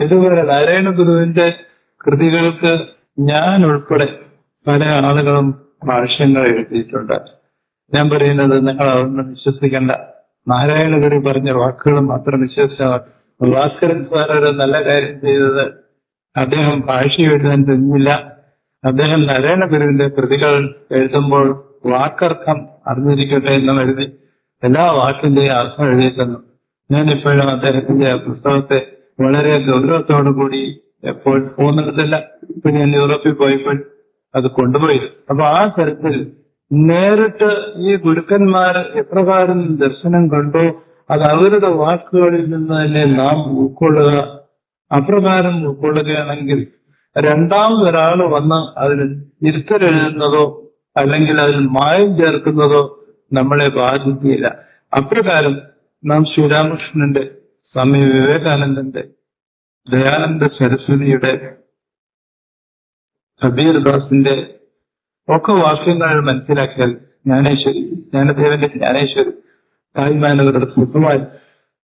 ഇതുപോലെ നാരായണ ഗുരുവിന്റെ കൃതികൾക്ക് ഞാൻ ഉൾപ്പെടെ പല ആളുകളും ഭാഷ്യങ്ങൾ എഴുതിയിട്ടുണ്ട്. ഞാൻ പറയുന്നത് നിങ്ങൾ അതൊന്നും വിശ്വസിക്കേണ്ട. നാരായണ ഗുരു പറഞ്ഞ വാക്കുകൾ മാത്രം വിശ്വസിച്ചാൽ ഭാസ്കരൻ സാർ ഒരു നല്ല കാര്യം ചെയ്തത് അദ്ദേഹം ഭാഷ എഴുതാൻ തന്നില്ല. അദ്ദേഹം നാരായണ ഗുരുവിന്റെ കൃതികൾ എഴുതുമ്പോൾ വാക്കർത്ഥം അറിഞ്ഞിരിക്കട്ടെ എന്ന് കരുതി എല്ലാ വാക്കിന്റെയും അർത്ഥം എഴുതിയിട്ടുണ്ട്. ഞാൻ ഇപ്പോഴും അദ്ദേഹത്തിന്റെ പുസ്തകത്തെ വളരെ ഗൗരവത്തോടു കൂടി എപ്പോൾ പോകുന്നതല്ല ഇപ്പൊ ഞാൻ യൂറോപ്പിൽ പോയപ്പോൾ അത് കൊണ്ടുപോയി. അപ്പൊ ആ തരത്തിൽ നേരിട്ട് ഈ ഗുരുക്കന്മാർ എപ്രകാരം ദർശനം കണ്ടോ അത് അവരുടെ വാക്കുകളിൽ നിന്ന് തന്നെ നാം ഉൾക്കൊള്ളുക. അപ്രകാരം ഉൾക്കൊള്ളുകയാണെങ്കിൽ രണ്ടാമതൊരാൾ വന്ന് അതിൽ തിരുത്തരെഴുതുന്നതോ അല്ലെങ്കിൽ അതിൽ മായം ചേർക്കുന്നതോ നമ്മളെ ബാധിക്കുകയില്ല. അപ്രകാരം നാം ശ്രീരാമകൃഷ്ണന്റെ സ്വാമി വിവേകാനന്ദന്റെ ദയാനന്ദ സരസ്വതിയുടെ കബീർദാസിന്റെ ഒക്കെ വാക്യങ്ങൾ മനസ്സിലാക്കിയാൽ ജ്ഞാനേശ്വരി ജ്ഞാനദേവന്റെ ജ്ഞാനേശ്വരി തായ്മാനവരുടെ സുഖമായി.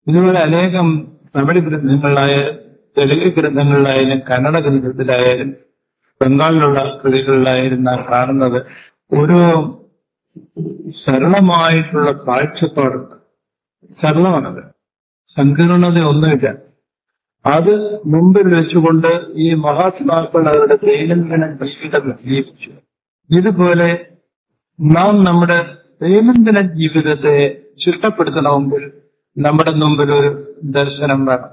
ഇതുപോലെ അനേകം തമിഴ് ഗ്രന്ഥങ്ങളിലായാലും തെലുങ്ക് ഗ്രന്ഥങ്ങളിലായാലും കന്നഡ ഗ്രന്ഥത്തിലായാലും ബംഗാളിലുള്ള കൃതികളിലായാലും നാം കാണുന്നത് ഒരു സരളമായിട്ടുള്ള കാഴ്ചപ്പാടുണ്ട്. സരളമാണത്. സങ്കീർണത ഒന്നുമില്ല അത് മുമ്പിൽ വെച്ചുകൊണ്ട് ഈ മഹാത്മാക്കൾ അവരുടെ ദൈനംദിന ജീവിതം ജീവിച്ചു ഇതുപോലെ നാം നമ്മുടെ ദൈനംദിന ജീവിതത്തെ ചിട്ടപ്പെടുത്തണമെങ്കിൽ നമ്മുടെ മുമ്പിൽ ഒരു ദർശനം വേണം.